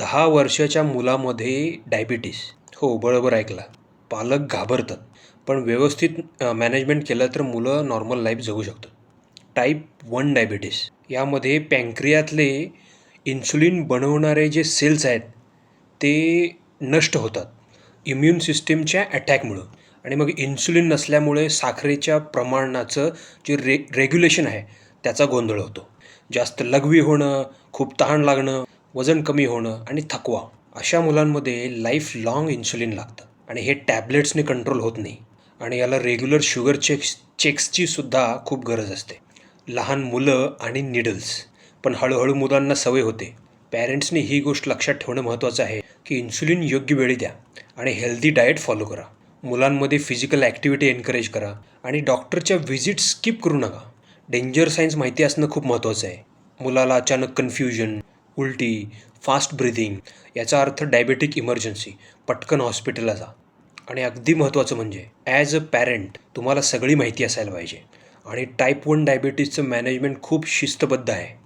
दहा वर्षाच्या मुलामध्ये डायबिटीस. हो बरोबर ऐकला. पालक घाबरतात. पण व्यवस्थित मॅनेजमेंट केलं तर मुलं नॉर्मल लाईफ जगू शकतात. Type one diabetes. यामध्ये पँक्रियातले इन्सुलिन बनवणारे जे सेल्स आहेत ते नष्ट होतात. इम्युन सिस्टीमच्या अटॅकमुळं. आणि मग इन्सुलिन नसल्यामुळे साखरेच्या प्रमाणाचं जे रे रेग्युलेशन आहे त्याचा गोंधळ होतो. जास्त लघवी होणं खूप तहान लागणं वजन कमी होणं आणि थकवा अशा मुलांमध्ये लाईफ लाँग इन्सुलिन लागतं. आणि हे टॅबलेट्सने कंट्रोल होत नाही. आणि याला रेग्युलर शुगर चेक्स चेक्सची सुद्धा खूप गरज असते. लहान मुलं आणि निडल्स पण हळूहळू मुलांना सवय होते. पॅरेंट्सनी ही गोष्ट लक्षात ठेवणं महत्त्वाचं आहे की इन्सुलिन योग्य वेळी द्या आणि हेल्दी डाएट फॉलो करा. मुलांमध्ये फिजिकल ॲक्टिव्हिटी एनकरेज करा आणि डॉक्टरच्या व्हिजिट स्किप करू नका. डेंजर सायन्स माहिती असणं खूप महत्त्वाचं आहे. मुलाला अचानक कन्फ्युजन उलटी फास्ट ब्रिदिंग याचा अर्थ डायबेटिक इमर्जन्सी पटकन हॉस्पिटलला जा. आणि अगदी महत्त्वाचं म्हणजे ॲज अ पॅरेंट तुम्हाला सगळी माहिती असायला पाहिजे. आणि टाईप वन डायबिटीजचं मॅनेजमेंट खूप शिस्तबद्ध आहे.